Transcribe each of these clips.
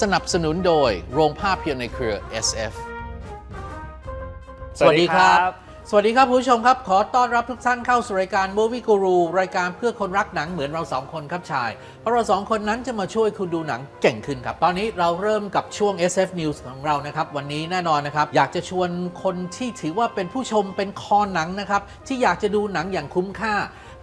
สนับสนุนโดยโรงภาพยนตร์ในเครือ SF สวัสดีครับ สวัสดีครับคุณผู้ชมครับ ขอต้อนรับทุกท่านเข้าสู่รายการ Movie Guru รายการเพื่อคนรักหนังเหมือนเราสองคนครับชาย เพราะเราสองคนนั้นจะมาช่วยคุณดูหนังเก่งขึ้นครับ ตอนนี้เราเริ่มกับช่วง SF News ของเรานะครับ วันนี้แน่นอนนะครับ อยากจะชวนคนที่ถือว่าเป็นผู้ชมเป็นคอหนังนะครับ ที่อยากจะดูหนังอย่างคุ้มค่า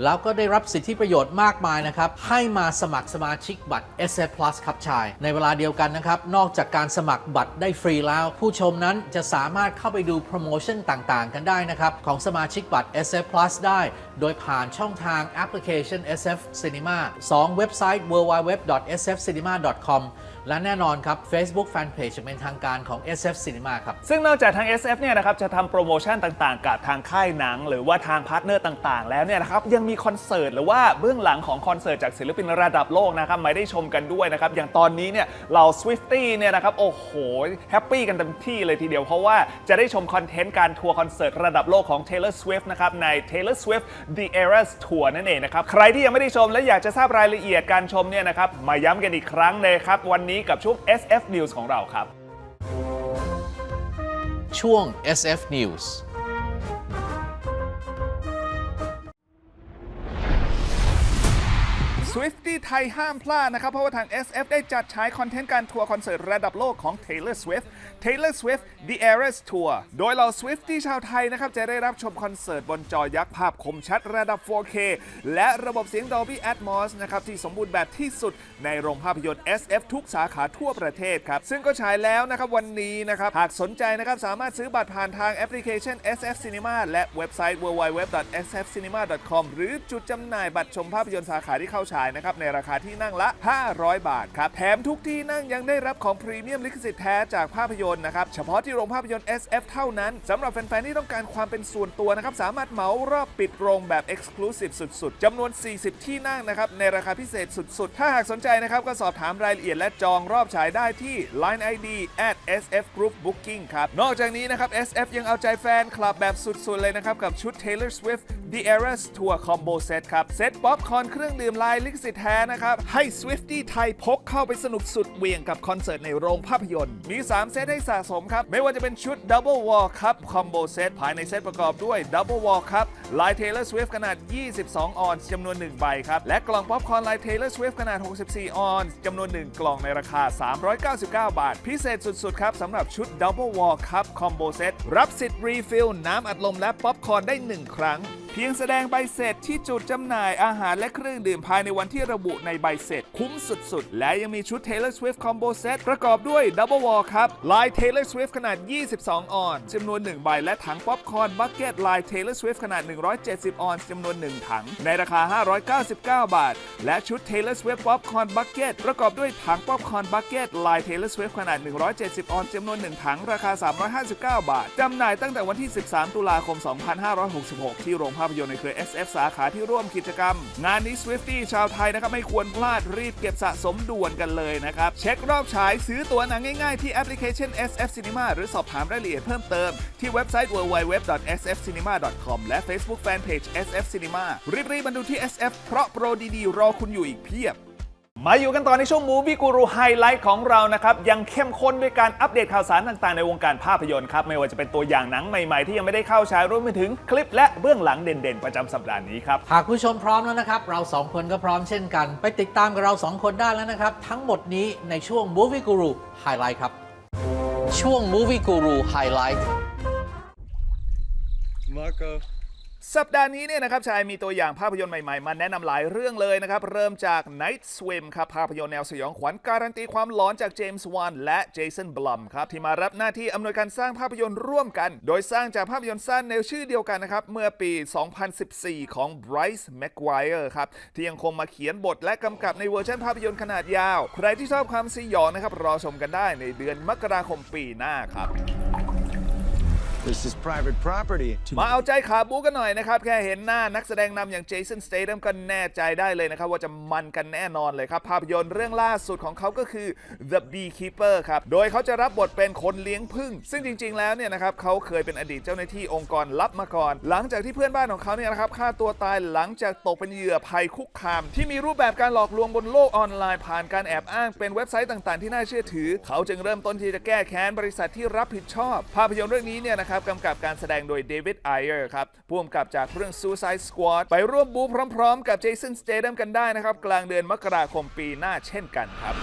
แล้วก็ได้รับสิทธิประโยชน์มากมายนะครับ ให้มาสมัครสมาชิกบัตร SF Plus ครับชาย ในเวลาเดียวกันนะครับ นอกจากการสมัครบัตรได้ฟรีแล้ว ผู้ชมนั้นจะสามารถเข้าไปดูโปรโมชั่นต่างๆ กันได้นะครับ ของสมาชิกบัตร SF Plus ได้ โดยผ่านช่องทางแอปพลิเคชัน SF Cinema 2 เว็บไซต์ www.sfcinema.com และแน่นอนครับ Facebook Fanpage เป็นทางการของ SF Cinema ครับ ซึ่งนอกจากทาง SF เนี่ยนะครับจะทำโปรโมชั่นต่างๆ กับทางค่ายหนัง หรือว่าทางพาร์ทเนอร์ต่างๆ แล้วเนี่ยนะครับยังมีคอนเสิร์ตหรือว่าเบื้องหลังของคอนเสิร์ตจากศิลปินระดับโลกนะครับมาได้ชมกันด้วยนะครับอย่างตอนนี้เนี่ยเรา Swifty เนี่ยนะครับโอ้โหแฮปปี้กันเต็มที่เลยทีเดียวเพราะว่าจะได้ชมคอนเทนต์การทัวร์คอนเสิร์ตระดับโลกของ Taylor Swift นะครับใน Taylor Swift The Eras Tour นั่นเองนะครับใครที่ยังไม่ได้ชมและอยากจะทราบรายละเอียดการชมเนี่ยนะครับมาย้ำกันอีกครั้งเลยครับวันนี้กับช่วง SF News ของเราครับ ช่วง SF News Swifty ไทยห้ามพลาดนะครับ เพราะว่าทาง SF ได้จัดฉายคอนเทนต์การทัวร์คอนเสิร์ตระดับโลกของ Taylor Swift Taylor Swift The Eras Tour โดยเหล่า Swifty ชาวไทยนะครับ จะได้รับชมคอนเสิร์ตบนจอยักษ์ภาพคมชัดระดับ 4K และระบบเสียง Dolby Atmos นะครับ ที่สมบูรณ์แบบที่สุดในโรงภาพยนตร์ SF ทุกสาขาทั่วประเทศครับ ซึ่งก็ฉายแล้วนะครับวันนี้นะครับ หากสนใจนะครับสามารถซื้อบัตรผ่านทางแอปพลิเคชัน SF Cinema และเว็บไซต์ www.sfcinema.com หรือจุดจำหน่ายบัตรชมภาพยนตร์สาขาที่เข้าฉายนะครับในราคาที่นั่งละ 500 บาทครับ แถมทุกที่นั่งยังได้รับของพรีเมียมลิขสิทธิ์แท้จากภาพยนตร์นะครับ เฉพาะที่โรงภาพยนตร์ SF เท่านั้นสำหรับแฟนๆที่ต้องการความเป็นส่วนตัวนะครับ สามารถเหมารอบปิดโรงแบบ Exclusive สุดๆจำนวน 40 ที่นั่งนะครับในราคาพิเศษสุดๆ ถ้าหากสนใจนะครับก็สอบถามรายละเอียดและจองรอบฉายได้ที่ Line ID at SF Group Booking ครับนอกจากนี้นะครับ SF ยังเอาใจแฟนคลับแบบสุดๆเลยนะครับกับชุด Taylor Swift The Eras Tour Combo Set ครับ เซตป๊อปคอนเครื่องดื่มลายลิขสิทธิ์แท้นะครับ ให้ Swifty ไทยพกเข้าไปสนุกสุดเหวี่ยงกับคอนเสิร์ตในโรงภาพยนตร์ มี 3 เซตให้สะสมครับ ไม่ว่าจะเป็นชุด Double Wall Cup Combo Set ภายในเซตประกอบด้วย Double Wall Cup ลาย Taylor Swift ขนาด 22 ออนซ์จำนวน 1 ใบครับ และกล่องป๊อปคอนลาย Taylor Swift ขนาด 64 ออนซ์จำนวน 1 กล่องในราคา 399 บาท พิเศษสุดๆครับสำหรับชุด Double Wall Cup Combo Set รับสิทธิ์รีฟิลน้ำอัดลมและป๊อปคอนได้ 1 ครั้ง พียงแสดงใบเสร็จที่จุดจำหน่ายอาหารและเครื่องดื่มภายในวันที่ระบุในใบเสร็จ คุ้มสุดๆ และยังมีชุด Taylor Swift Combo Set ประกอบด้วย Double Wall ครับลาย Taylor Swift ขนาด 22 ออนซ์จำนวน 1 ใบ และถังป๊อปคอร์นบักเก็ตลาย Taylor Swift ขนาด 170 ออนซ์จำนวน 1 ถัง ในราคา 599 บาท และชุด Taylor Swift Popcorn Bucket ประกอบด้วยถังป๊อปคอร์นบักเก็ตลาย Taylor Swift ขนาด 170 ออนซ์จำนวน 1 ถัง ราคา 359 บาทจำหน่ายตั้งแต่วันที่ 13 ตุลาคม 2566 ที่โรงภาพยนตร์ในเครือ SF สาขาที่ร่วมกิจกรรม งานนี้ Swifty ชาวไทยนะครับไม่ควรพลาดรีบเก็บสะสมด่วนกันเลยนะครับ เช็ครอบฉายซื้อตั๋วหนังง่ายๆ ที่แอปพลิเคชัน SF Cinema หรือสอบถามรายละเอียดเพิ่มเติม ที่เว็บไซต์ www.sfcinema.com และ Facebook Fanpage SF Cinema รีบๆมาดูที่ SF เพราะโปรดีๆ รอคุณอยู่อีกเพียบ มาอยู่กันต่อในช่วง Movie Guru Highlight ของเรานะครับ ยังเข้มข้นด้วยการอัปเดตข่าวสารต่างๆ ในวงการภาพยนตร์ครับ ไม่ว่าจะเป็นตัวอย่างหนังใหม่ๆ ที่ยังไม่ได้เข้าฉายรวมไปถึงคลิปและเบื้องหลังเด่นๆ ประจำสัปดาห์นี้ครับ หากผู้ชมพร้อมแล้วนะครับ เราสองคนก็พร้อมเช่นกัน ไปติดตามกับเราสองคนได้แล้วนะครับ ทั้งหมดนี้ในช่วง Movie Guru Highlight ครับช่วง Movie Guru Highlight Marco. สัปดาห์นี้เนี่ยนะครับชายมีตัวอย่างภาพยนตร์ใหม่ๆ มาแนะนำหลายเรื่องเลยนะครับ เริ่มจาก Night Swim ครับ ภาพยนตร์แนวสยองขวัญการันตีความหลอนจากเจมส์วานและเจสันบลัมครับ ที่มารับหน้าที่อำนวยการสร้างภาพยนตร์ร่วมกัน โดยสร้างจากภาพยนตร์สั้นแนวชื่อเดียวกันนะครับ เมื่อปี 2014 ของ Bryce McGuire ครับ ที่ยังคงมาเขียนบทและกำกับในเวอร์ชันภาพยนตร์ขนาดยาว ใครที่ชอบความสยองนะครับรอชมกันได้ในเดือนมกราคมปีหน้าครับ This is private property. มาเอาใจขาบูกันหน่อยนะครับ แค่เห็นหน้านักแสดงนำอย่างเจสันสเต t ัมก็แน่ใจได้เลยนะครับ ว่าจะมันกันแน่นอนเลยครับ ภาพยนตร์เรื่องล่าสุดของเขาก็คือ The Beekeeper ครับ โดยเขาจะรับบทเป็นคนเลี้ยงผึ้งซึ่งจริง ๆ แล้วเนี่ยนะครับเขาเคยเป็นอดีตเจ้าหน้าที่องค์กรลับมาก่อน หลังจากที่เพื่อนบ้านของเขาเนี่ยนะครับฆ่าตัวตายหลังจากตกเป็นเหยื่อภัยคุกคาม ที่มีรูปแบบการหลอกลวงบนโลกออนไลน์ ผ่านการแอบอ้างเป็นเว็บไซต์ต่าง ๆ ที่น่าเชื่อถือ เขาจึงเริ่มต้นที่จะแก้แค้นบริษัทที่รับผิดชอบ ภาพยนตร์เรื่องนี้เนี่ยนะครับกำกับการแสดงโดยเดวิดไอเออร์ครับผู้กำกับจากเรื่อง Suicide Squad ไปร่วมบูพร้อมๆ กับเจสันสเตเดมกันได้นะครับ กลางเดือนมกราคมปีหน้าเช่นกันครับ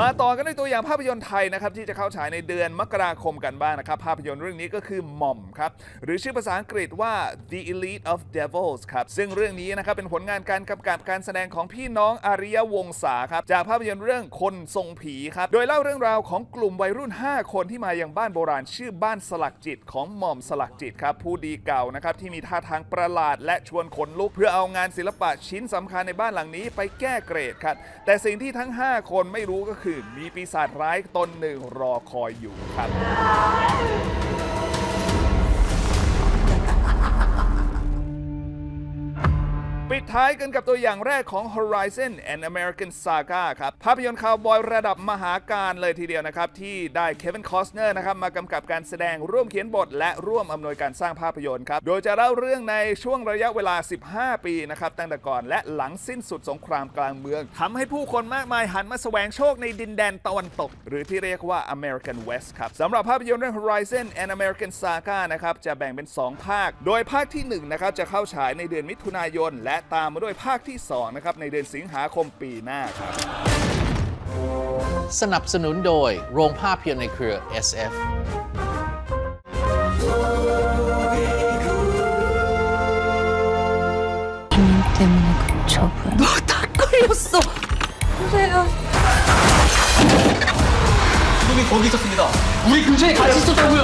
มาต่อกันด้วยตัวอย่างภาพยนตร์ไทยนะครับที่จะเข้าฉายในเดือนมกราคมกันบ้างนะครับ ภาพยนตร์เรื่องนี้ก็คือหม่อมครับ หรือชื่อภาษาอังกฤษว่า The Elite of Devils ครับ ซึ่งเรื่องนี้นะครับเป็นผลงานการกำกับการแสดงของพี่น้องอาริยวงศาครับ จากภาพยนตร์เรื่องคนทรงผีครับ โดยเล่าเรื่องราวของกลุ่มวัยรุ่น 5 คนที่มายังบ้านโบราณ ชื่อบ้านสลักจิตของหม่อมสลักจิตครับผู้ดีเก่านะครับที่มีท่าทางประหลาด และชวนขนลุกเพื่อเอางานศิลปะชิ้นสำคัญในบ้านหลังนี้ ไปแก้เกรดครับแต่สิ่งที่ทั้ง 5 คนไม่รู้ก็คือมีปีศาจร้ายตนหนึ่งรอคอยอยู่ครับ ดท้ายกันกับตัวอย่างแรกของ Horizon and American Saga ครับภาพยนตร์คาวบอยระดับมหาการเลยทีเดียวนะครับ ที่ได้เควินคอสเนอร์นะครับมากำกับการแสดงร่วมเขียนบท และร่วมอำนวยการสร้างภาพยนตร์ครับ โดยจะเล่าเรื่องในช่วงระยะเวลา 15 ปีนะครับตั้งแต่ก่อนและหลังสิ้นสุดสงครามกลางเมืองทำให้ผู้คนมากมายหันมาแสวงโชคในดินแดนตะวันตก หรือที่เรียกว่า American West ครับสำหรับภาพยนตร์เรื่อง Horizon and American Saga นะครับจะแบ่งเป็น 2 ภาค โดยภาคที่1นะครับจะเข้าฉายในเดือนมิถุนายนและตามมาด้วยภาคที่ 2 นะครับในเดือนสิงหาคมปีหน้าครับ สนับสนุนโดยโรงภาพยนตร์ในเครือ SF 님 때문에 그 처분. 다 걸렸어. 그래요. 놈이 거기 있었습니다. 우리 근처에 같이 있었다고요.